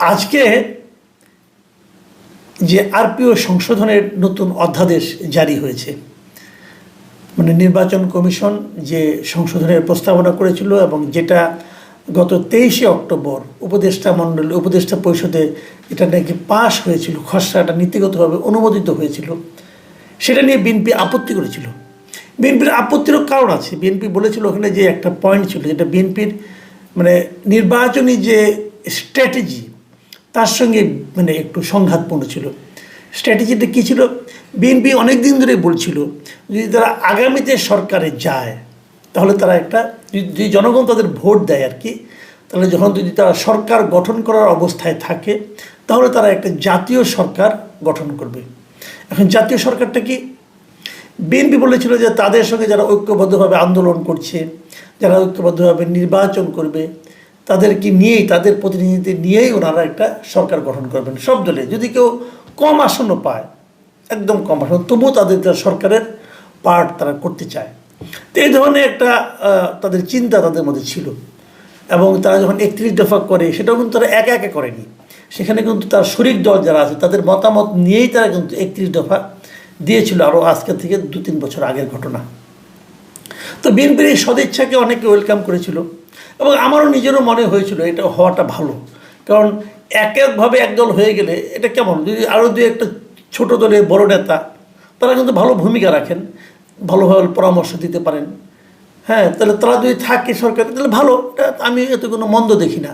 আজকে যে আরপিও সংশোধনের নতুন অধ্যাদেশ জারি হয়েছে মানে নির্বাচন কমিশন যে সংশোধনের প্রস্তাবনা করেছিল এবং যেটা গত তেইশে অক্টোবর উপদেষ্টা মণ্ডলী, উপদেষ্টা পরিষদে এটা নাকি পাশ হয়েছিল, খসড়াটা নীতিগতভাবে অনুমোদিত হয়েছিল, সেটা নিয়ে বিএনপি আপত্তি করেছিল। বিএনপির আপত্তিরও কারণ আছে। বিএনপি বলেছিল ওখানে যে একটা পয়েন্ট ছিল, যেটা বিএনপির মানে নির্বাচনী যে স্ট্র্যাটেজি তার সঙ্গে মানে একটু সংঘাতপূর্ণ ছিল। স্ট্র্যাটেজিটা কী ছিল? বিএনপি অনেক দিন ধরে বলছিল, যদি তারা আগামীতে সরকারে যায়, তাহলে তারা একটা যদি জনগণ তাদের ভোট দেয় আর কি, তাহলে যখন যদি তারা সরকার গঠন করার অবস্থায় থাকে, তাহলে তারা একটা জাতীয় সরকার গঠন করবে। এখন জাতীয় সরকারটা কি? বিএনপি বলেছিল যে তাদের সঙ্গে যারা ঐক্যবদ্ধভাবে আন্দোলন করছে, যারা ঐক্যবদ্ধভাবে নির্বাচন করবে তাদেরকে নিয়েই, তাদের প্রতিনিধিত্ব নিয়েই ওনারা একটা সরকার গঠন করবেন সব দলে। যদি কেউ কম আসন্ন পায়, একদম কম আসন্ন তবুও তাদের সরকারের পার্ট তারা করতে চায়। তো এই ধরনের একটা তাদের চিন্তা তাদের মধ্যে ছিল। এবং তারা যখন একত্রিশ দফা করে, সেটাও কিন্তু তারা একা একা করেনি। সেখানে কিন্তু তার শরিক দল যারা আছে, তাদের মতামত নিয়েই তারা কিন্তু একত্রিশ দফা দিয়েছিল আরও আজকে থেকে দু তিন বছর আগের ঘটনা। তো বিএনপির এই সদিচ্ছাকে অনেকে ওয়েলকাম করেছিল। এবং আমারও নিজেরও মনে হয়েছিল এটা হওয়াটা ভালো। কারণ এক একভাবে একদল হয়ে গেলে এটা কেমন? যদি আরও দু একটা ছোট দলের বড় নেতা, তারা কিন্তু ভালো ভূমিকা রাখেন, ভালোভাবে পরামর্শ দিতে পারেন। হ্যাঁ তাহলে তারা যদি থাকে সরকার, তাহলে ভালো। আমি এতে কোনো মন্দ দেখি না।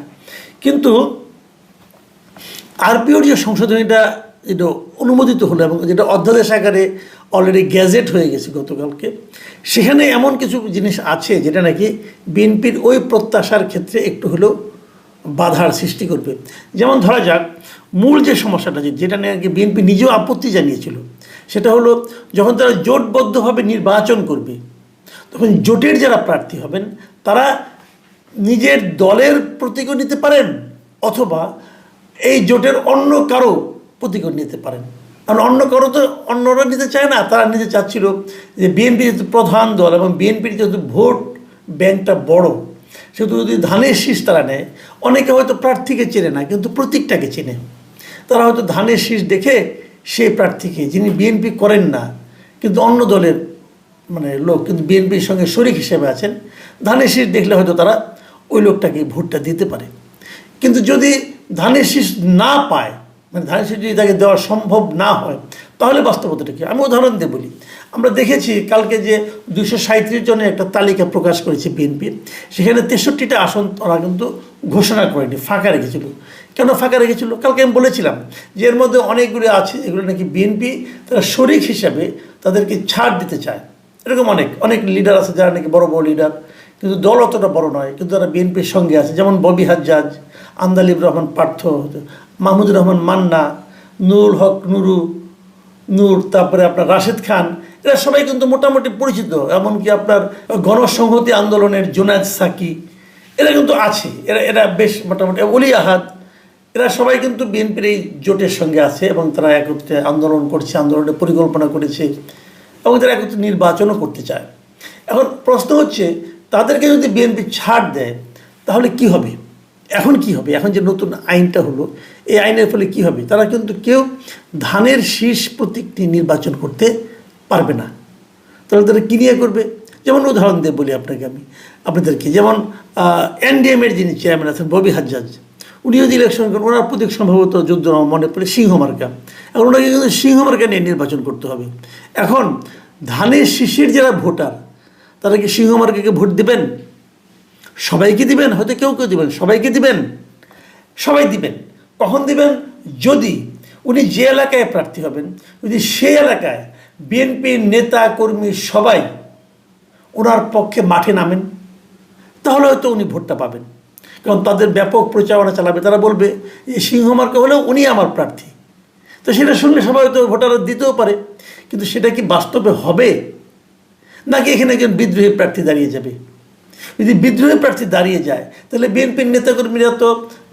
কিন্তু আরপিওর যে সংশোধনীটা যেটা অনুমোদিত হলো এবং যেটা অধ্যাদেশ আকারে অলরেডি গ্যাজেট হয়ে গেছে গতকালকে, সেখানে এমন কিছু জিনিস আছে যেটা নাকি বিএনপির ওই প্রত্যাশার ক্ষেত্রে একটু হলেও বাধার সৃষ্টি করবে। যেমন ধরা যাক, মূল যে সমস্যাটা যেটা নিয়ে কি বিএনপি নিজেও আপত্তি জানিয়েছিল, সেটা হলো যখন তারা জোটবদ্ধভাবে নির্বাচন করবে, তখন জোটের যারা প্রার্থী হবেন, তারা নিজের দলের প্রতীকও নিতে পারেন অথবা এই জোটের অন্য কারও প্রতীকও নিতে পারেন। কারণ অন্য কারও তো অন্যরা নিতে চায় না, তারা নিতে চাচ্ছিল যে বিএনপি যেহেতু প্রধান দল এবং বিএনপির যেহেতু ভোট ব্যাংকটা বড়, সেহেতু যদি ধানের শীষ তারা নেয়, অনেকে হয়তো প্রার্থীকে চেনে না, কিন্তু প্রতীকটাকে চেনে। তারা হয়তো ধানের শীষ দেখে সেই প্রার্থীকে, যিনি বিএনপি করেন না, কিন্তু অন্য দলের মানে লোক, কিন্তু বিএনপির সঙ্গে শরিক হিসেবে আছেন, ধানের শীষ দেখলে হয়তো তারা ওই লোকটাকে ভোটটা দিতে পারে। কিন্তু যদি ধানের শীষ না পায় মানে ধানের যদি তাকে দেওয়া সম্ভব না হয়, তাহলে বাস্তবতাটা কি? আমি উদাহরণ দিয়ে বলি। আমরা দেখেছি কালকে যে দুশো সাঁত্রিশ জনের একটা তালিকা প্রকাশ করেছে বিএনপি। সেখানে তেষট্টিটা আসন তারা কিন্তু ঘোষণা করেনি, ফাঁকা রেখেছিল। কেন ফাঁকা রেখেছিল? কালকে আমি বলেছিলাম যে এর মধ্যে অনেকগুলো আছে, এগুলো নাকি বিএনপি তারা শরিক হিসাবে তাদেরকে ছাড় দিতে চায়। এরকম অনেক অনেক লিডার আছে যারা নাকি বড় বড় লিডার কিন্তু দল অতটা বড় নয়, কিন্তু তারা বিএনপির সঙ্গে আছে। যেমন ববি হাজ্জাজ, আন্দালিব রহমান পার্থ মাহমুদুর রহমান মান্না, নুরুল হক নুরু, নূর, তারপরে আপনার রাশেদ খান, এরা সবাই কিন্তু মোটামুটি পরিচিত, এমনকি আপনার গণসংহতি আন্দোলনের জুনায়দ সাকি, এরা কিন্তু আছে, এরা এরা বেশ মোটামুটি, অলি আহাদ, এরা সবাই কিন্তু বিএনপির এই জোটের সঙ্গে আছে এবং তারা একত্রে আন্দোলন করছে, আন্দোলনের পরিকল্পনা করেছে এবং তারা একত্রে নির্বাচনও করতে চায়। এখন প্রশ্ন হচ্ছে, তাদেরকে যদি বিএনপি ছাড় দেয়, তাহলে কি হবে? এখন কি হবে? এখন যে নতুন আইনটা হলো, এই আইনের ফলে কি হবে? তারা কিন্তু কেউ ধানের শীষ প্রতীকটি নির্বাচন করতে পারবে না। তাহলে তারা কী নিয়ে করবে? যেমন উদাহরণ দিয়ে বলি আপনাকে আমি। আপনাদেরকে যেমন এনডিএমের যিনি চেয়ারম্যান আছেন ববি হাজ্জাজ উনি যদি ইলেকশন করেন, ওনার প্রতীক সম্ভবত যুদ্ধ মনে পড়ে সিংহ মার্কা। এখন ওনাকে কিন্তু সিংহ মার্কা নিয়ে নির্বাচন করতে হবে। এখন ধানের শীষের যারা ভোটার, তারা কি সিংহ মার্কাকে ভোট দেবেন? সবাইকে দিবেন, হয়তো কেউ কেউ দিবেন, সবাইকে দিবেন, সবাই দিবেন। কখন দিবেন? যদি উনি যে এলাকায় প্রার্থী হবেন, যদি সেই এলাকায় বিএনপির নেতা, কর্মী সবাই ওনার পক্ষে মাঠে নামেন, তাহলে হয়তো উনি ভোটটা পাবেন। কারণ তাদের ব্যাপক প্রচারণা চালাবে। তারা বলবে যে সিংহমার্কা হলেও উনি আমার প্রার্থী। তো সেটা শুনলে সবাই হয়তো ভোটাররা দিতেও পারে। কিন্তু সেটা কি বাস্তবে হবে? নাকি এখানে একজন বিদ্রোহী প্রার্থী দাঁড়িয়ে যাবে? যদি বিদ্রোহী প্রার্থী দাঁড়িয়ে যায়, তাহলে বিএনপির নেতাকর্মীরা তো,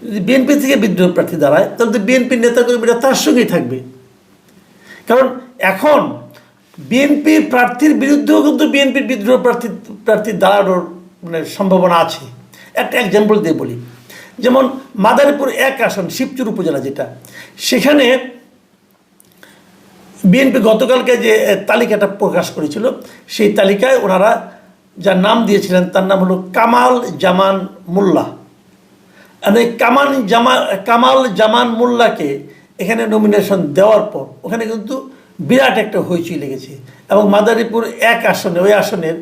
যদি বিএনপি থেকে বিদ্রোহী প্রার্থী দাঁড়ায়, তাহলে তো বিএনপির নেতাকর্মীরা তার সঙ্গেই থাকবে। কারণ এখন বিএনপির প্রার্থীর বিরুদ্ধেও কিন্তু বিএনপির বিদ্রোহ প্রার্থী প্রার্থী দাঁড়ানোর মানে সম্ভাবনা আছে। একটা এক্সাম্পল দিয়ে বলি। যেমন মাদারীপুর এক আসন, শিবচুর উপজেলা যেটা, সেখানে বিএনপি গতকালকে যে তালিকাটা প্রকাশ করেছিল, সেই তালিকায় ওনারা যার নাম দিয়েছিলেন, তার নাম হলো কামাল জামান মোল্লা আর এই কামান জামা, কামাল জামান মোল্লাকে এখানে নমিনেশন দেওয়ার পর ওখানে কিন্তু বিরাট একটা হইচই লেগেছে। এবং মাদারীপুর এক আসনে, ওই আসনের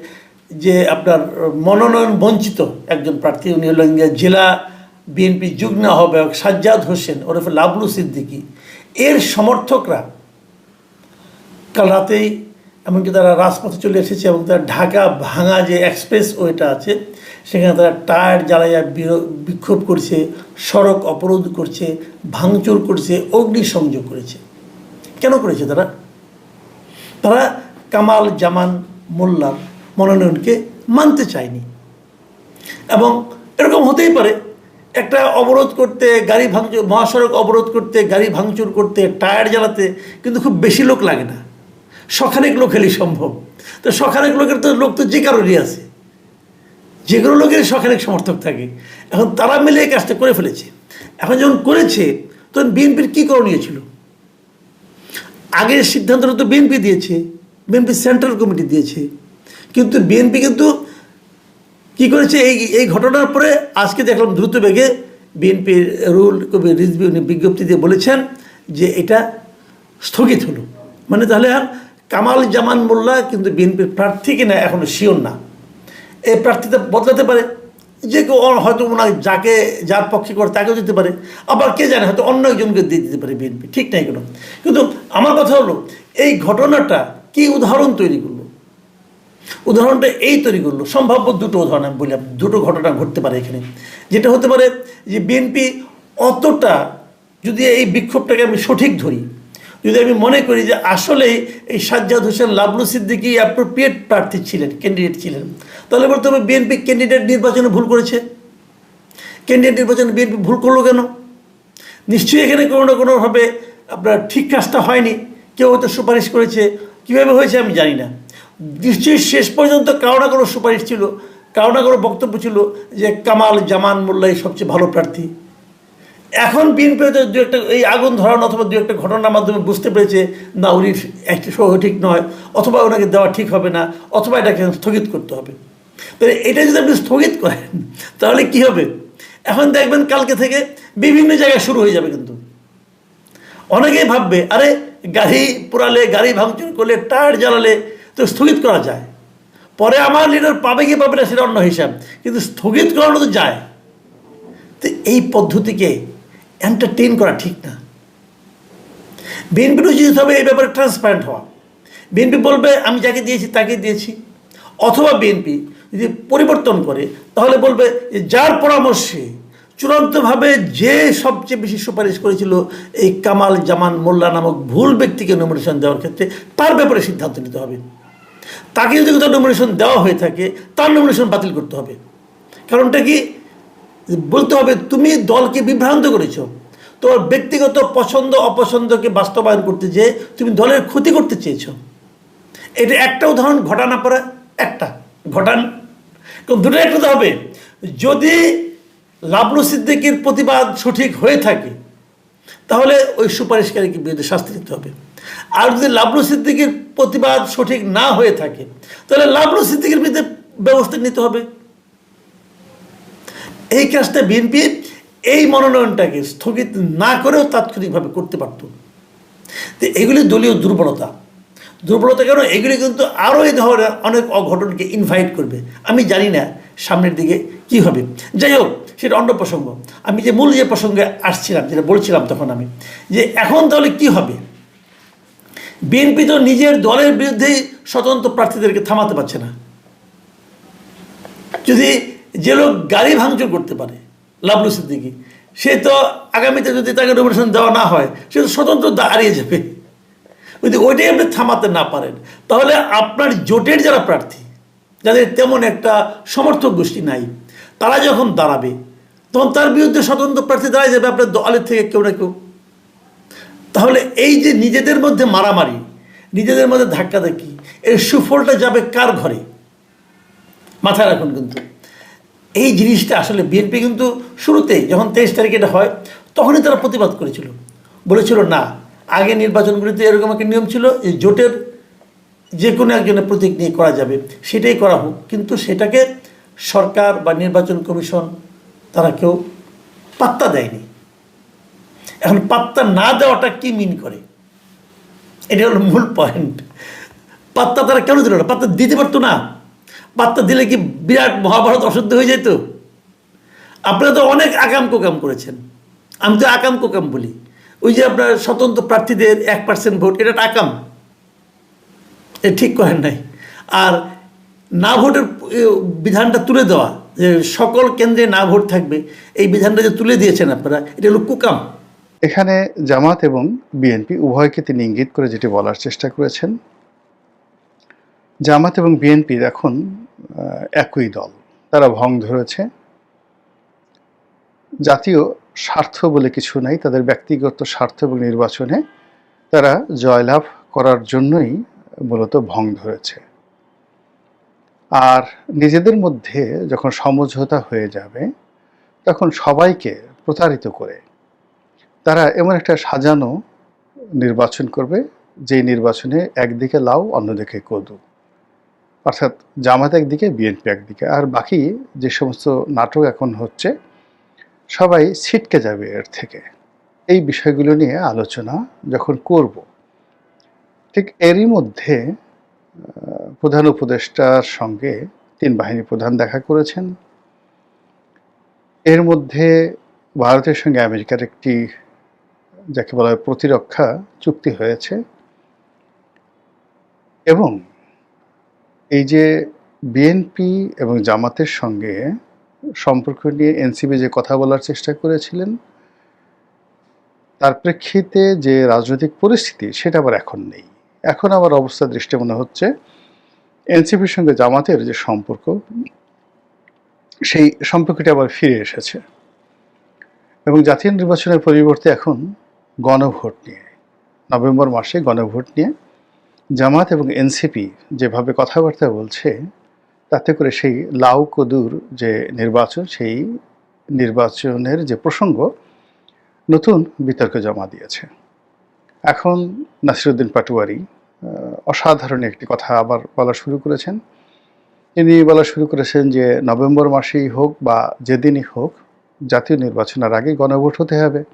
যে আপনার মনোনয়ন বঞ্চিত একজন প্রার্থী, উনি হলেন জেলা বিএনপি যুগ্ম আহ্বায়ক সাজ্জাদ হোসেন ওরফে লাবলু সিদ্দিকী। এর সমর্থকরা কাল রাতেই এমনকি তারা রাজপথে চলে এসেছে এবং তারা ঢাকা ভাঙা যে এক্সপ্রেস ওয়েটা আছে, সেখানে তারা টায়ার জ্বালাইয়া বিক্ষোভ করছে, সড়ক অবরোধ করছে, ভাঙচুর করছে, অগ্নিসংযোগ করেছে। কেন করেছে তারা? তারা কামাল জামান মোল্লার মনোনয়নকে মানতে চায়নি। এবং এরকম হতেই পারে, একটা অবরোধ করতে, গাড়ি ভাঙচুর, মহাসড়ক অবরোধ করতে, গাড়ি ভাঙচুর করতে, টায়ার জ্বালাতে, কিন্তু খুব বেশি লোক লাগে না। শখানেক লোক সম্ভব। তো শখানেক লোকের তো লোক তো যে কারোরই আছে। যে কোনো লোকের শখানেক সমর্থক থাকে। এখন তারা মিলে এই কাজটা করে ফেলেছে। এখন যখন করেছে, তখন বিএনপির কী করণীয় ছিল? আগের সিদ্ধান্তটা তো বিএনপি দিয়েছে, বিএনপি সেন্ট্রাল কমিটি দিয়েছে। কিন্তু বিএনপি কিন্তু কি করেছে? এই এই ঘটনার পরে আজকে দেখলাম দ্রুত বেগে বিএনপির রুল কবি রিজবি উনি বিজ্ঞপ্তি দিয়ে বলেছেন যে এটা স্থগিত হলো। মানে তাহলে আর কামাল জামান মোল্লা কিন্তু বিএনপির প্রার্থী কিনা এখনও শিওর না। এই প্রার্থীটা বদলাতে পারে। যে কেউ হয়তো ওনার যাকে, যার পক্ষে করে তাকেও দিতে পারে। আবার কে জানে, হয়তো অন্য একজনকে দিয়ে দিতে পারে বিএনপি। ঠিক নাই কোনো? কিন্তু আমার কথা হলো, এই ঘটনাটা কি উদাহরণ তৈরি করল? উদাহরণটা এই তৈরি করল। সম্ভাব্য দুটো উদাহরণ আমি বললাম। দুটো ঘটনা ঘটতে পারে এখানে। যেটা হতে পারে যে বিএনপি অতটা যদি এই বিক্ষোভটাকে আমি সঠিক ধরি যদি আমি মনে করি যে আসলেই এই সাজ্জাদ হোসেন লাবলু সিদ্দিকি অ্যাপ্রোপ্রিয়েট প্রার্থী ছিলেন ক্যান্ডিডেট ছিলেন, তাহলে হবে বিএনপি ক্যান্ডিডেট নির্বাচনে ভুল করেছে। ক্যান্ডিডেট নির্বাচনে বিএনপি ভুল করল কেন? নিশ্চয়ই এখানে কোনো না কোনোভাবে আপনার ঠিক কাজটা হয়নি। কেউ হয়তো সুপারিশ করেছে। কীভাবে হয়েছে আমি জানি না। নিশ্চয়ই শেষ পর্যন্ত কারও না কোনো সুপারিশ ছিল, কারও না কোনো বক্তব্য ছিল যে কামাল জামান মোল্লাই সবচেয়ে ভালো প্রার্থী। এখন বিএনপি হয়তো দু একটা এই আগুন ধরানো অথবা দু একটা ঘটনার মাধ্যমে বুঝতে পেরেছে না উনি একটি সহ ঠিক নয়, অথবা ওনাকে দেওয়া ঠিক হবে না, অথবা এটাকে স্থগিত করতে হবে। তাহলে এটা যদি আপনি স্থগিত করেন, তাহলে কি হবে? এখন দেখবেন কালকে থেকে বিভিন্ন জায়গায় শুরু হয়ে যাবে কিন্তু। অনেকেই ভাববে, আরে গাড়ি পোড়ালে, গাড়ি ভাঙচুর করলে, টায়ার জ্বালালে তো স্থগিত করা যায়। পরে আমার লিডার পাবে কি পাবে না সেটা অন্য হিসাব, কিন্তু স্থগিত করানো তো যায়। তো এই পদ্ধতিকে এন্টারটেইন করা ঠিক না। বিএনপির উচিত হবে এই ব্যাপারে ট্রান্সপারেন্ট হওয়া। বিএনপি বলবে, আমি যাকে দিয়েছি, তাকে দিয়েছি। অথবা বিএনপি যদি পরিবর্তন করে, তাহলে বলবে যার পরামর্শে চূড়ান্তভাবে যে সবচেয়ে বেশি সুপারিশ করেছিল এই কামাল জামান মোল্লা নামক ভুল ব্যক্তিকে নমিনেশন দেওয়ার ক্ষেত্রে, তার ব্যাপারে সিদ্ধান্ত নিতে হবে। তাকে যদি কোথাও নমিনেশন দেওয়া হয়ে থাকে, তার নমিনেশন বাতিল করতে হবে। কারণটা কি? বলতে হবে, তুমি দলকে বিভ্রান্ত করেছ। তোমার ব্যক্তিগত পছন্দ, অপছন্দকে বাস্তবায়ন করতে যেয়ে তুমি দলের ক্ষতি করতে চেয়েছো। এটা একটা উদাহরণ ঘটানা পরে একটা। ঘটান। দুটো একটা হবে। যদি লাবলু সিদ্দিকির প্রতিবাদ সঠিক হয়ে থাকে, তাহলে ওই সুপারিশকারীকে বিরুদ্ধে শাস্তি দিতে হবে। আর যদি লাবলু সিদ্দিকির প্রতিবাদ সঠিক না হয়ে থাকে, তাহলে লাবলু সিদ্দিকির বিরুদ্ধে ব্যবস্থা নিতে হবে। এই কাজটা বিএনপি এই মনোনয়নটাকে স্থগিত না করেও তাৎক্ষণিকভাবে করতে পারত। তো এগুলি দলীয় দুর্বলতা। দুর্বলতা কেন? এগুলি কিন্তু আরও এই ধরনের অনেক অঘটনকে ইনভাইট করবে। আমি জানি না সামনের দিকে কি হবে। যাই হোক, সেটা অন্য প্রসঙ্গ। আমি যে মূল যে প্রসঙ্গে আসছিলাম, যেটা বলছিলাম তখন আমি, যে এখন তাহলে কি হবে? বিএনপি তো নিজের দলের বিরুদ্ধেই স্বতন্ত্র প্রার্থীদেরকে থামাতে পারছে না। যদি যে লোক গাড়ি ভাঙচুর করতে পারে লাভলু সিদ্দিকি, সে তো আগামীতে যদি তাকে নমিনেশন দেওয়া না হয়, সে তো স্বতন্ত্র দাঁড়িয়ে যাবে। যদি ওইটাই আপনি থামাতে না পারেন, তাহলে আপনার জোটের যারা প্রার্থী, যাদের তেমন একটা সমর্থক গোষ্ঠী নাই, তারা যখন দাঁড়াবে, তখন তার বিরুদ্ধে স্বতন্ত্র প্রার্থী দাঁড়ায় যাবে আপনার দলের থেকে কেউ না কেউ। তাহলে এই যে নিজেদের মধ্যে মারামারি, নিজেদের মধ্যে ধাক্কাধাক্কি, এর সুফলটা যাবে কার ঘরে? মাথায় রাখুন কিন্তু। এই জিনিসটা আসলে বিএনপি কিন্তু শুরুতেই যখন তেইশ তারিখে এটা হয়, তখনই তারা প্রতিবাদ করেছিল। বলেছিল, না, আগে নির্বাচনগুলিতে এরকম একটা নিয়ম ছিল যে জোটের যে কোনো একজনের প্রতীক নিয়ে করা যাবে, সেটাই করা হোক। কিন্তু সেটাকে সরকার বা নির্বাচন কমিশন তারা কেউ পাত্তা দেয়নি। এখন পাত্তা না দেওয়াটা কি মিন করে? এটা হলো মূল পয়েন্ট পাত্তা তারা কেন দিল না? পাত্তা দিতে পারতো না। পাত্তা দিলে কি বিরাট মহাভারত অশুদ্ধ হয়ে যেত? আপনারা তো অনেক আকাম কোকাম করেছেন। আমি তো আকাম কোকাম বলি। ওই যে আপনার স্বতন্ত্র প্রার্থীদের এক পার্সেন্ট ভোট এটা আকাম। এ ঠিক করেন নাই। আর না ভোটের বিধানটা তুলে দেওয়া, যে সকল কেন্দ্রে না ভোট থাকবে, এই বিধানটা যে তুলে দিয়েছেন আপনারা, এটা হলো কুকাম। এখানে জামাত এবং বিএনপি উভয়কে তিনি ইঙ্গিত করে যেটি বলার চেষ্টা করেছেন। জামাত এবং বিএনপির এখন একই দল। তারা ভং ধরেছে। জাতীয় স্বার্থ বলে কিছু নাই। তাদের ব্যক্তিগত স্বার্থ এবং নির্বাচনে তারা জয়লাভ করার জন্যই মূলত ভং ধরেছে। আর নিজেদের মধ্যে যখন সমঝোতা হয়ে যাবে, তখন সবাইকে প্রতারিত করে তারা এমন একটা সাজানো নির্বাচন করবে যে নির্বাচনে একদিকে লাউ, অন্যদিকে কদু। অর্থাৎ জামাত একদিকে, বিএনপি একদিকে, আর বাকি যে সমস্ত নাটক এখন হচ্ছে, সবাই ছিটকে যাবে এর থেকে। এই বিষয়গুলো নিয়ে আলোচনা যখন করব, ঠিক এরই মধ্যে প্রধান উপদেষ্টার সঙ্গে তিন বাহিনী প্রধান দেখা করেছেন। এর মধ্যে ভারতের সঙ্গে আমেরিকার একটি, যাকে বলা হয় প্রতিরক্ষা চুক্তি হয়েছে। এবং এই যে বিএনপি এবং জামাতের সঙ্গে সম্পর্ক নিয়ে এনসিবি যে কথা বলার চেষ্টা করেছিলেন, তার প্রেক্ষিতে যে রাজনৈতিক পরিস্থিতি সেটা আবার এখন নেই। এখন আবার অবস্থা, দৃষ্টি মনে হচ্ছে এনসিপির সঙ্গে জামাতের যে সম্পর্ক, সেই সম্পর্কটি আবার ফিরে এসেছে এবং জাতীয় নির্বাচনের পরিবর্তে এখন গণভোট নিয়ে, নভেম্বর মাসে গণভোট নিয়ে জামাত এবং এনসিপি যেভাবে কথাবার্তা বলছে, তাতে করে সেই লাউ কদুর যে নির্বাচন, সেই নির্বাচনের যে প্রসঙ্গ, নতুন বিতর্ক জমা দিয়েছে। এখন নাসিরুদ্দিন পাটুয়ারি অসাধারণ একটি কথা আবার বলা শুরু করেছেন। তিনি বলা শুরু করেছেন যে নভেম্বর মাসেই হোক বা যেদিনই হোক, জাতীয় নির্বাচনের আগে গণভোট হতে হবে।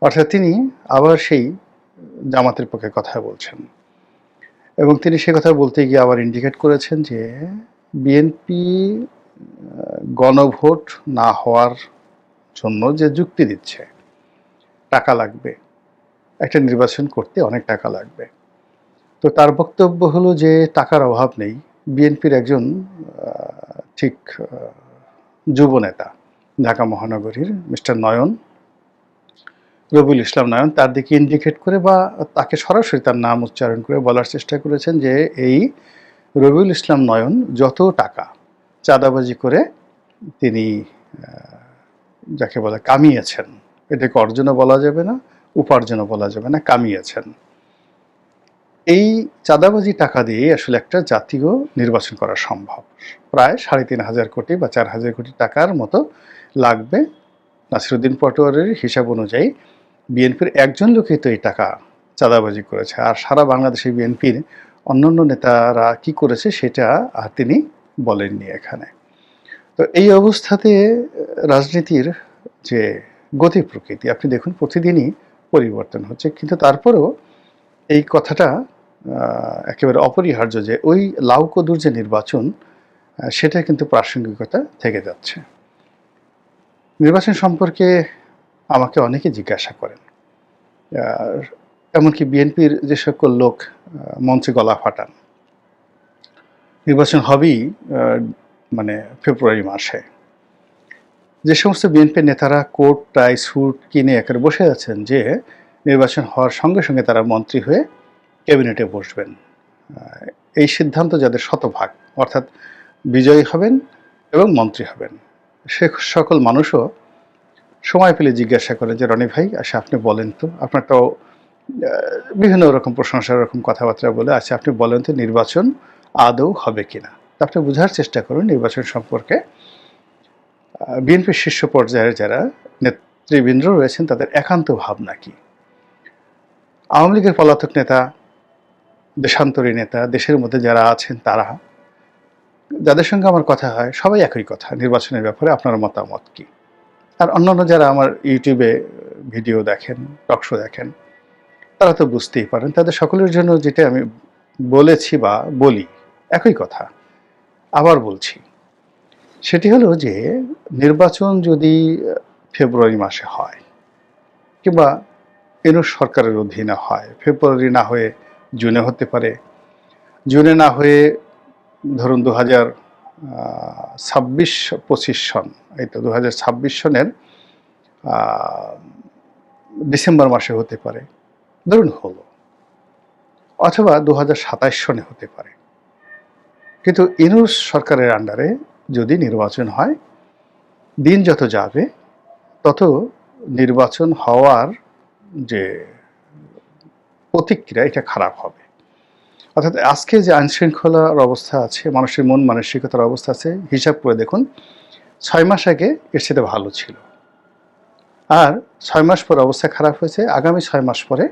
অর্থাৎ তিনি আবার সেই জামাতের পক্ষে কথা বলছেন। এবং তিনি সে কথা বলতে গিয়ে আবার ইন্ডিকেট করেছেন যে বিএনপি গণভোট না হওয়ার জন্য যে যুক্তি দিচ্ছে টাকা লাগবে। একটা নির্বাচন করতে অনেক টাকা লাগবে। তো তার বক্তব্য হলো যে টাকার অভাব নেই। বিএনপির একজন ঠিক আহ, যুব নেতা ঢাকা মহানগরীর মিস্টার নয়ন রবিউল ইসলাম নয়ন তার দিকে ইন্ডিকেট করে বা তাকে সরাসরি তার নাম উচ্চারণ করে বলার চেষ্টা করেছেন যে এই রবিউল ইসলাম নয়ন যত টাকা চাঁদাবাজি করে তিনি যাকে বলে কামিয়েছেন, এটাকে অর্জনও বলা যাবে না, উপার্জনও বলা যাবে না, কামিয়েছেন। এই চাঁদাবাজি টাকা দিয়ে আসলে একটা জাতীয় নির্বাচন করা সম্ভব। প্রায় সাড়ে তিন হাজার কোটি বা চার হাজার কোটি টাকার মতো লাগবে নাসিরুদ্দিন পটোয়ারের হিসাব অনুযায়ী বিএনপির একজন লোকই তো এই টাকা চাঁদাবাজি করেছে। আর সারা বাংলাদেশে বিএনপির অন্যান্য নেতারা কি করেছে সেটা তিনি বলেননি এখানে। তো এই অবস্থাতে রাজনীতির যে গতি প্রকৃতি, আপনি দেখুন প্রতিদিনই পরিবর্তন হচ্ছে। কিন্তু তারপরেও এই কথাটা একেবারে অপরিহার্য যে ওই লাউকদুর যে নির্বাচন সেটা কিন্তু প্রাসঙ্গিকতা থেকে যাচ্ছে। নির্বাচন সম্পর্কে আমাকে অনেকে জিজ্ঞাসা করেন। এমনকি বিএনপির যে সকল লোক মঞ্চে গলা ফাটান। নির্বাচন হবেই মানে ফেব্রুয়ারি মাসে। যে সমস্ত বিএনপির নেতারা কোট, টাই, স্যুট কিনে একেবারে বসে আছেন যে, নির্বাচন হওয়ার সঙ্গে সঙ্গে তারা মন্ত্রী হয়ে ক্যাবিনেটে বসবেন। এই সিদ্ধান্ত যাদের শতভাগ, অর্থাৎ বিজয়ী হবেন এবং মন্ত্রী হবেন। সে সকল মানুষও সময় পেলে জিজ্ঞাসা করেন যে, রনি ভাই আচ্ছা আপনি বলেন তো। আপনার তো বিভিন্ন রকম প্রশংসার রকম কথাবার্তা বলে আচ্ছা আপনি বলেন তো নির্বাচন আদৌ হবে কিনা? আপনি বোঝার চেষ্টা করুন নির্বাচন সম্পর্কে। বিএনপির শীর্ষ পর্যায়ের যারা নেতৃবৃন্দ রয়েছেন, তাদের একান্ত ভাবনা কি? আওয়ামী লীগের পলাতক নেতা, দেশান্তরী নেতা, দেশের মধ্যে যারা আছেন তারা, যাদের সঙ্গে আমার কথা হয়, সবাই একই কথা। নির্বাচনের ব্যাপারে আপনার মতামত কি? আর অন্যান্য যারা আমার ইউটিউবে ভিডিও দেখেন টকশো দেখেন, তারা তো বুঝতেই পারেন, তাদের সকলের জন্য যেটা আমি বলেছি বা বলি, একই কথা। আবার বলছি, সেটি হলো যে নির্বাচন যদি ফেব্রুয়ারি মাসে হয়, কিংবা এনু সরকারের অধীনে হয়, ফেব্রুয়ারি না হয়ে জুনে হতে পারে, জুনে না হয়ে ধরুন দু হাজার ছাব্বিশ, পঁচিশ সন, এই তো দু হাজার ছাব্বিশ সনের ডিসেম্বর মাসে হতে পারে। ধরুন হলো, অথবা দু হাজার সাতাশ সনে হতে পারে। কিন্তু ইনুস সরকারের আন্ডারে যদি নির্বাচন হয়, দিন যত যাবে, তত নির্বাচন হওয়ার যে প্রতিক্রিয়া, এটা খারাপ হবে। অর্থাৎ আজকে যে আইনশৃঙ্খলার অবস্থা আছে, মানুষের মন মানসিকতার অবস্থা আছে, হিসাব করে দেখুন, ছয় মাস আগে এর সাথে ভালো ছিল। আর ছয় মাস পর অবস্থা খারাপ হয়েছে, আগামী ছয় মাস পরে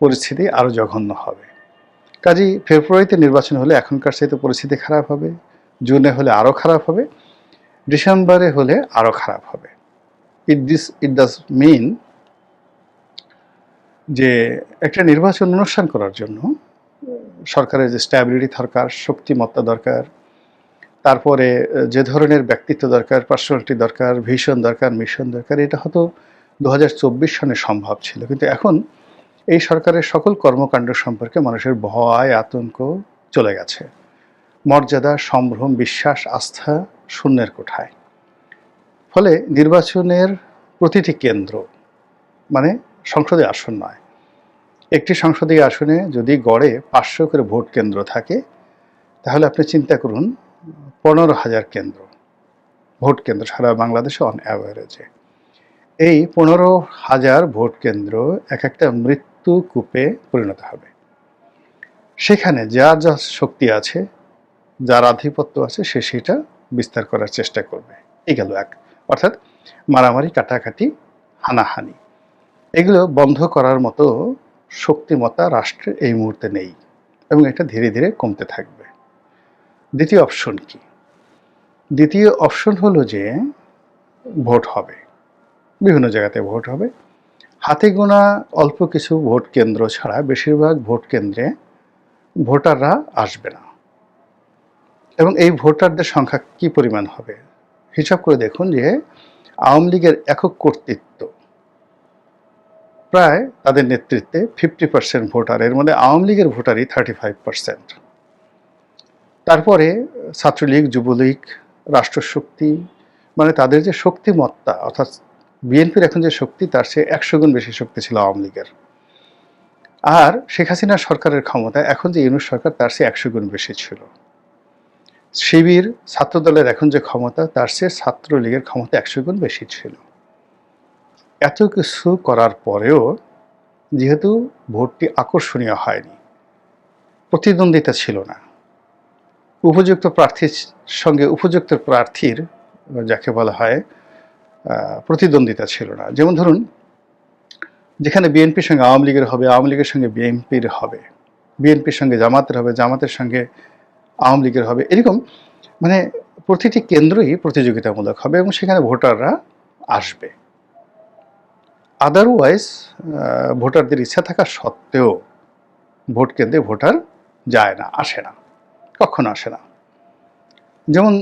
পরিস্থিতি আরও জঘন্য হবে। কাজেই ফেব্রুয়ারিতে নির্বাচন হলে এখনকার চাইতে পরিস্থিতি খারাপ হবে, জুনে হলে আরও খারাপ হবে, ডিসেম্বরে হলে আরও খারাপ হবে। ইট দিস ইট ডাজ মিন যে একটা নির্বাচন অনুষ্ঠান করার জন্য সরকারের যে স্ট্যাবিলিটি দরকার, শক্তিমত্তা দরকার, তারপরে যে ধরনের ব্যক্তিত্ব দরকার পার্সোনালিটি দরকার ভিশন দরকার মিশন দরকার, এটা হয়তো দু হাজার চব্বিশ সনে সম্ভব ছিল। কিন্তু এখন এই সরকারের সকল কর্মকাণ্ড সম্পর্কে মানুষের ভয়, আতঙ্ক চলে গেছে। মর্যাদা, সম্ভ্রম, বিশ্বাস, আস্থা শূন্যের কোঠায়। ফলে নির্বাচনের প্রতিটি কেন্দ্র মানে সংসদে আসন নয় একটি সংসদীয় আসনে যদি গড়ে পাঁচশো করে ভোট কেন্দ্র থাকে, তাহলে আপনি চিন্তা করুন, পনেরো হাজার কেন্দ্র, ভোট কেন্দ্র সারা বাংলাদেশে অন অ্যাভারেজে এই পনেরো হাজার ভোট কেন্দ্র এক একটা মৃত্যু কূপে পরিণত হবে। সেখানে যার যা শক্তি আছে, যার আধিপত্য আছে, সে সেটা বিস্তার করার চেষ্টা করবে। এই গেল এক। অর্থাৎ মারামারি, কাটাকাটি, হানাহানি, এগুলো বন্ধ করার মতো শক্তিমত্তা রাষ্ট্রে এই মুহূর্তে নেই এবং এটা ধীরে ধীরে কমতে থাকবে। দ্বিতীয় অপশন কি? দ্বিতীয় অপশন হলো যে ভোট হবে। বিভিন্ন জায়গাতে ভোট হবে। হাতে গোনা অল্প কিছু ভোট কেন্দ্র ছাড়া বেশিরভাগ ভোট কেন্দ্রে ভোটাররা আসবে না। এবং এই ভোটারদের সংখ্যা কি পরিমাণ হবে? হিসাব করে দেখুন যে আওয়ামী লীগের একক কর্তৃত্ব প্রায় তাদের নেতৃত্বে ফিফটি পার্সেন্ট ভোটার, এর মধ্যে আওয়ামী লীগের ভোটারই থার্টি ফাইভ পার্সেন্ট তারপরে ছাত্রলীগ, যুবলীগ, রাষ্ট্রশক্তি মানে তাদের যে শক্তিমত্তা, অর্থাৎ বিএনপির এখন যে শক্তি, তার সে একশো গুণ বেশি শক্তি ছিল আওয়ামী লীগের। আর শেখ হাসিনা সরকারের ক্ষমতা এখন যে ইউনুস সরকার, তার সে একশো গুণ বেশি ছিল। শিবির, ছাত্রদলের এখন যে ক্ষমতা, তার সে ছাত্রলীগের ক্ষমতা একশো গুণ বেশি ছিল। এত কিছু করার পরেও যেহেতু ভোটটি আকর্ষণীয় হয়নি, প্রতিদ্বন্দ্বিতা ছিল না। উপযুক্ত প্রার্থীর সঙ্গে উপযুক্ত প্রার্থীর, যাকে বলা হয় প্রতিদ্বন্দ্বিতা ছিল না। যেমন ধরুন, যেখানে বিএনপির সঙ্গে আওয়ামী লীগের হবে, আওয়ামী লীগের সঙ্গে বিএনপির হবে, বিএনপির সঙ্গে জামাতের হবে, জামাতের সঙ্গে আওয়ামী লীগের হবে, এরকম মানে প্রতিটি কেন্দ্রই প্রতিযোগিতামূলক হবে এবং সেখানে ভোটাররা আসবে। আদারওয়াইজ ভোটারদের ইচ্ছা থাকা সত্ত্বেও ভোট কেন্দ্রে ভোটার যায় না, আসে না, কখনো আসে না। যেমন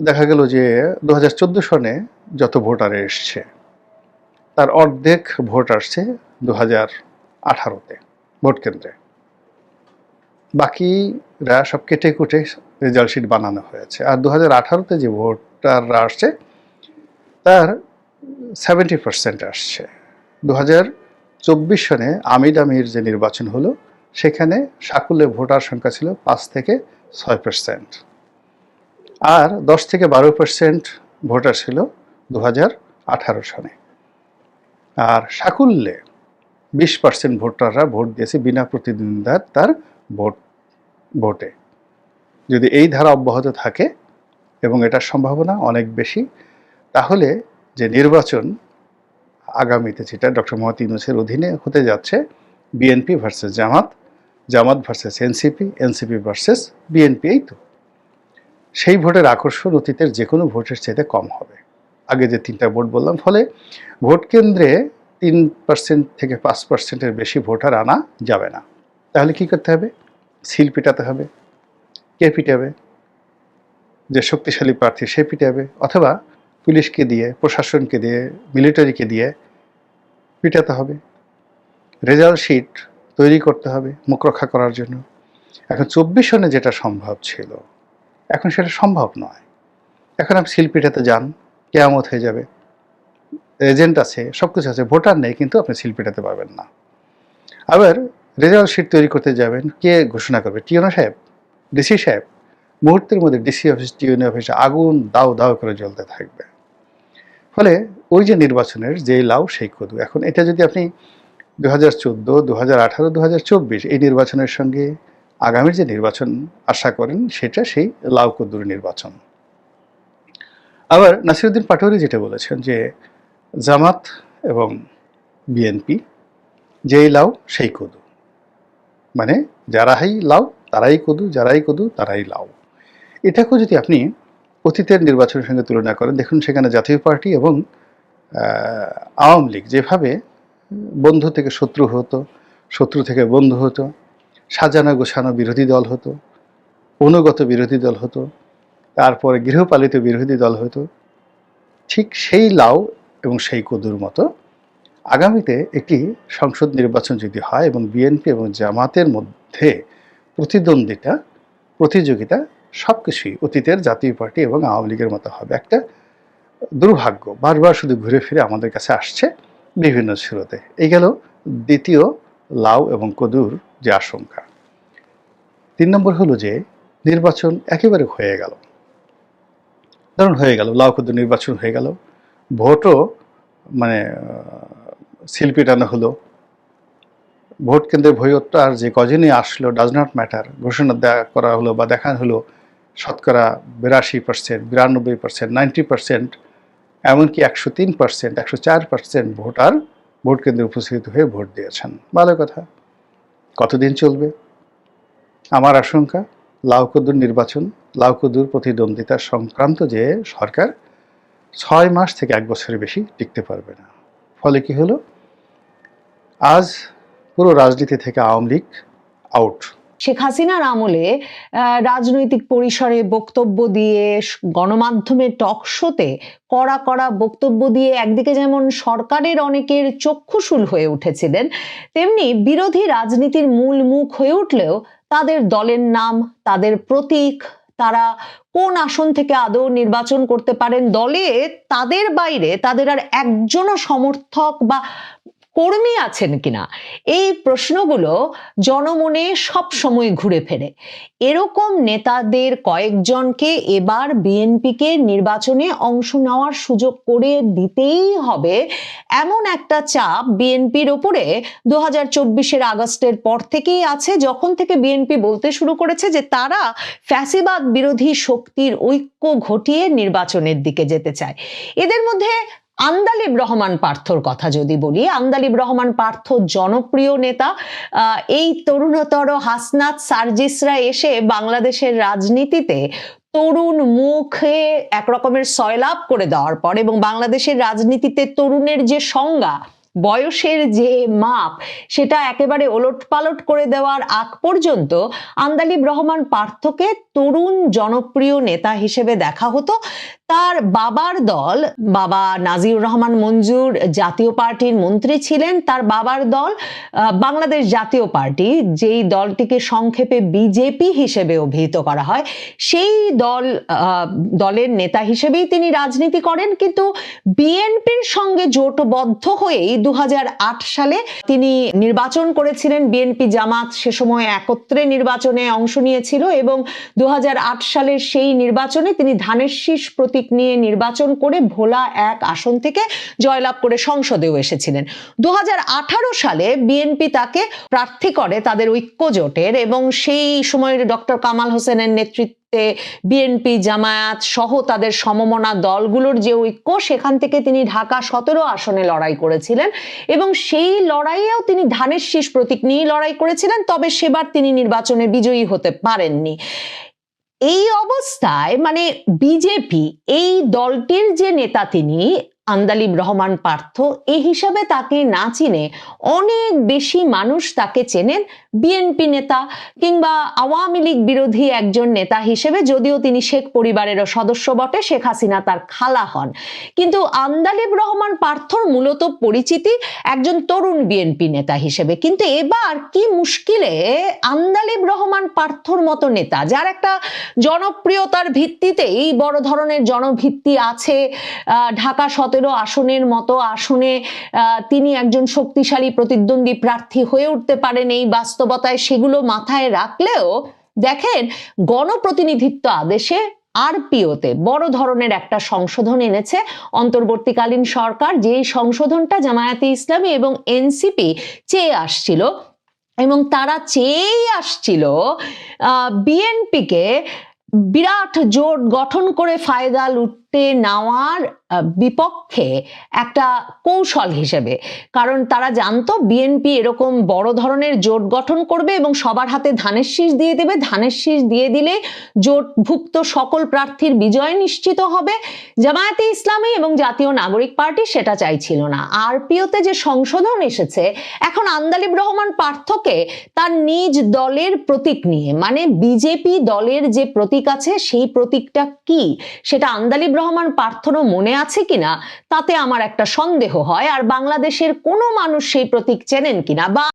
দেখা গেল যে দু হাজার চোদ্দ সনে যত ভোটার এসছে, তার অর্ধেক ভোট আসছে দু হাজার আঠারোতে ভোট কেন্দ্রে। বাকিরা সব কেটে কুটে রেজাল্ট শিট বানানো হয়েছে। আর দু হাজার আঠারোতে যে ভোটাররা আসছে, তার সেভেন্টি পার্সেন্ট আসছে। দু চব্বিশ সনে আমির আমির যে নির্বাচন হলো, সেখানে সাকুল্যে ভোটার সংখ্যা ছিল পাঁচ থেকে ছয় পার্সেন্ট আর দশ থেকে বারো পার্সেন্ট ভোটার ছিল দু আঠারো সনে। আর সাকুল্যে বিশ পার্সেন্ট ভোটাররা ভোট দিয়েছে বিনা প্রতিদ্বন্দ্বিতার তার ভোট, ভোটে। যদি এই ধারা অব্যাহত থাকে এবং এটার সম্ভাবনা অনেক বেশি, তাহলে যে নির্বাচন আগামীতে যেটা ডক্টর মোহাম্মদ ইউনুসের অধীনে হতে যাচ্ছে BNP versus Jamaat Jamaat versus NCP NCP versus BNP এই তো। সেই ভোটের আকর্ষণ অতীতের যে কোনো ভোটের চাইতে কম হবে। আগে যে তিনটা ভোট বললাম, ফলে ভোট কেন্দ্রে তিন পার্সেন্ট থেকে পাঁচ পার্সেন্টের বেশি ভোটার আনা যাবে না। তাহলে কি করতে হবে? সিল পিটাতে হবে, কে পিটাবে? যে শক্তিশালী প্রার্থী সে পিটাবে, অথবা পুলিশকে দিয়ে, প্রশাসনকে দিয়ে মিলিটারিকে দিয়ে পিটাতে হবে। রেজাল্ট শিট তৈরি করতে হবে মুখ রক্ষা করার জন্য। এখন চব্বিশ সনে যেটা সম্ভব ছিল, এখন সেটা সম্ভব নয়। এখন আপনি সিল পিটাতে যান, কেয়ামত হয়ে যাবে। এজেন্ট আছে সব কিছু আছে, ভোটার নেই, কিন্তু আপনি সিল পিটাতে পারবেন না। আবার রেজাল্ট শিট তৈরি করতে যাবেন, কে ঘোষণা করবে? টিওনো সাহেব, ডিসি সাহেব। মুহূর্তের মধ্যে ডিসি অফিস টিউনি অফিসে আগুন দাও দাও করে জ্বলতে থাকবে। ফলে ওই যে নির্বাচনের যে লাউ, সেই কদু। এখন এটা যদি আপনি দু হাজার চোদ্দ দু হাজার আঠারো দু হাজার চব্বিশ এই নির্বাচনের সঙ্গে আগামীর যে নির্বাচন আশা করেন, সেটা সেই লাউ কদ্দুর নির্বাচন। আবার নাসিরুদ্দিন পাটোয়ারি যেটা বলেছেন যে জামাত এবং বিএনপি যেই লাউ, সেই কদু। মানে যারাই লাউ, তারাই কদু, যারাই কদু, তারাই লাউ। এটাকেও যদি আপনি অতীতের নির্বাচনের সঙ্গে তুলনা করেন। দেখুন, সেখানে জাতীয় পার্টি এবং আওয়ামী লীগ যেভাবে বন্ধু থেকে শত্রু হতো, শত্রু থেকে বন্ধু হতো, সাজানো গোছানো বিরোধী দল হতো, অনুগত বিরোধী দল হতো, তারপরে গৃহপালিত বিরোধী দল হতো, ঠিক সেই লাউ এবং সেই কদুর মতো আগামীতে একটি সংসদ নির্বাচন যদি হয় এবং বিএনপি এবং জামাতের মধ্যে প্রতিদ্বন্দ্বিতা, প্রতিযোগিতা সব কিছুই অতীতের জাতীয় পার্টি এবং আওয়ামী লীগের মতো হবে। একটা দুর্ভাগ্য, বারবার শুধু ঘুরে ফিরে আমাদের কাছে আসছে বিভিন্ন স্রোতে। এই গেল দ্বিতীয় লাউ এবং কদুর যে আশঙ্কা। তিন নম্বর হলো যে, নির্বাচন একেবারে হয়ে গেল। ধরুন হয়ে গেল, লাউ কদুর নির্বাচন হয়ে গেল। ভোটও মানে সিল পিটানো হলো। ভোট কেন্দ্রে ভোটটা আর যে কজনই আসলো ডাজ নট ম্যাটার ঘোষণা দেওয়া করা হলো বা দেখানো হলো শতকরা বিরাশি পার্সেন্ট বিরানব্বই পার্সেন্ট নাইনটি পার্সেন্ট এমনকি একশো তিন পার্সেন্ট একশো চার পার্সেন্ট ভোটার ভোট কেন্দ্রে উপস্থিত হয়ে ভোট দিয়েছেন। ভালো কথা। কতদিন চলবে? আমার আশঙ্কা লাউকদুর নির্বাচন লাউকদুর প্রতিদ্বন্দ্বিতা সংক্রান্ত যে সরকার ছয় মাস থেকে এক বছরের বেশি টিকতে পারবে না। ফলে কি হলো? আজ পুরো রাজনীতি থেকে আওয়ামী লীগ আউট শেখ হাসিনার আমলে রাজনৈতিক পরিসরে বক্তব্য দিয়ে গণমাধ্যমে টক শোতে কড়া কড়া বক্তব্য দিয়ে একদিকে যেমন সরকারের অনেকের চক্ষুশূল হয়ে উঠেছিলেন, তেমনি বিরোধী রাজনীতির মূল মুখ হয়ে উঠলেও তাদের দলের নাম, তাদের প্রতীক, তারা কোন আসন থেকে আদৌ নির্বাচন করতে পারেন দলে, তাদের বাইরে তাদের আর একজনও সমর্থক বা কর্মী আছেন কিনা? এই প্রশ্নগুলো জনমনে সব সময় ঘুরে ফেরে। এরকম নেতাদের কয়েকজনকে এবার বিএনপিকে নির্বাচনে অংশ নেওয়ার সুযোগ করে দিতেই হবে এমন একটা চাপ বিএনপির ওপরে। দু হাজার চব্বিশের আগস্টের পর থেকেই আছে যখন থেকে বিএনপি বলতে শুরু করেছে যে তারা ফ্যাসিবাদ বিরোধী শক্তির ঐক্য ঘটিয়ে নির্বাচনের দিকে যেতে চায়। এদের মধ্যে আন্দালিব রহমান পার্থর কথা যদি বলি, আন্দালিব রহমান পার্থ জনপ্রিয় নেতা এই তরুণতর হাসনাত সার্জিসরা এসে বাংলাদেশের রাজনীতিতে তরুণ মুখে একরকমের সয়লাভ করে দেওয়ার পর এবং বাংলাদেশের রাজনীতিতে তরুণের যে সংজ্ঞা বয়সের যে মাপ, সেটা একেবারে ওলট পালট করে দেওয়ার আগ পর্যন্ত আন্দালিব রহমান পার্থকে তরুণ জনপ্রিয় নেতা হিসেবে দেখা হতো। তার বাবার দল, বাবা নাজিউর রহমান মঞ্জুর জাতীয় পার্টির মন্ত্রী ছিলেন। তার বাবার দল বাংলাদেশ জাতীয় পার্টি, যেই দলটিকে সংক্ষেপে বিজেপি হিসেবে অভিহিত করা হয়, সেই দল দলের নেতা হিসেবেই তিনি রাজনীতি করেন। কিন্তু বিএনপির সঙ্গে জোটবদ্ধ হয়েই দু সালে তিনি নির্বাচন করেছিলেন। বিএনপি জামাত সে সময় একত্রে নির্বাচনে অংশ নিয়েছিল এবং দু সালের সেই নির্বাচনে তিনি ধানের শীষ প্রতীক নিয়ে নির্বাচন করে ভোলা এক আসন থেকে জয়লাভ করে সংসদেও এসেছিলেন। দু হাজার আঠারো সালে বিএনপি তাকে প্রার্থী করে তাদের ঐক্য জোটের এবং সেই সময়ের ডক্টর কামাল হোসেনের নেতৃত্বে নেতৃত্বে বিএনপি জামায়াত সহ তাদের সমমনা দলগুলোর যে ঐক্য, সেখান থেকে তিনি ঢাকা সতেরো আসনে লড়াই করেছিলেন এবং সেই লড়াইয়েও তিনি ধানের শীষ প্রতীক নিয়ে লড়াই করেছিলেন, তবে সেবার তিনি নির্বাচনে বিজয়ী হতে পারেননি। এই অবস্থায় মানে বিজেপি এই দলটির যে নেতা তিনি আন্দালিব রহমান পার্থ এই হিসাবে তাকে না চিনে অনেক বেশি মানুষ তাকে চেনেন বিএনপি নেতা কিংবা আওয়ামী লীগ বিরোধী একজন নেতা হিসেবে যদিও তিনি শেখ পরিবারেরও সদস্য বটে, শেখ হাসিনা তার খালা হন। কিন্তু আন্দালিব রহমান পার্থর মূলত পরিচিতি একজন তরুণ বিএনপি নেতা হিসেবে। কিন্তু এবার কি মুশকিলে আন্দালিব রহমান পার্থর মতো নেতা, যার একটা জনপ্রিয়তার ভিত্তিতেই বড় ধরনের জনভিত্তি আছে ঢাকা ঢাকা সতেরো আসনের মতো আসনে তিনি একজন শক্তিশালী প্রতিদ্বন্দ্বী প্রার্থী হয়ে উঠতে পারেন এই বাস্তবতায়। সেগুলো মাথায় রাখলেও দেখেন, গণপ্রতিনিধিত্ব আদেশে আরপিওতে বড় ধরনের একটা সংশোধন এনেছে। অন্তর্বর্তীকালীন সরকার যেই সংশোধনটা জামায়াতে ইসলামী এবং এনসিপি চেয়ে আসছিল এবং তারা চেয়েই আসছিল বিএনপিকে বিরাট জোট গঠন করে ফায়দা লুটতে নেওয়ার বিপক্ষে একটা কৌশল হিসেবে। কারণ তারা জানতো বিএনপি এরকম বড় ধরনের জোট গঠন করবে এবং সবার হাতে ধানের শীষ দিয়ে দেবে। ধানের শীষ দিয়ে দিলে জোটভুক্ত সকল প্রার্থীর বিজয় নিশ্চিত হবে। জামায়াতে ইসলামী এবং জাতীয় নাগরিক পার্টি সেটা চাইছিল না। আরপিওতে যে সংশোধন এসেছে, এখন আন্দালিব রহমান পার্থকে তার নিজ দলের প্রতীক নিয়ে মানে বিজেপি দলের যে প্রতীক আছে, সেই প্রতীকটা কি? সেটা আন্দালিব রহমান পার্থরও মনে আছে কিনা তাতে আমার একটা সন্দেহ হয়। আর বাংলাদেশের কোনো মানুষ সেই প্রতীক চেনেন কিনা বা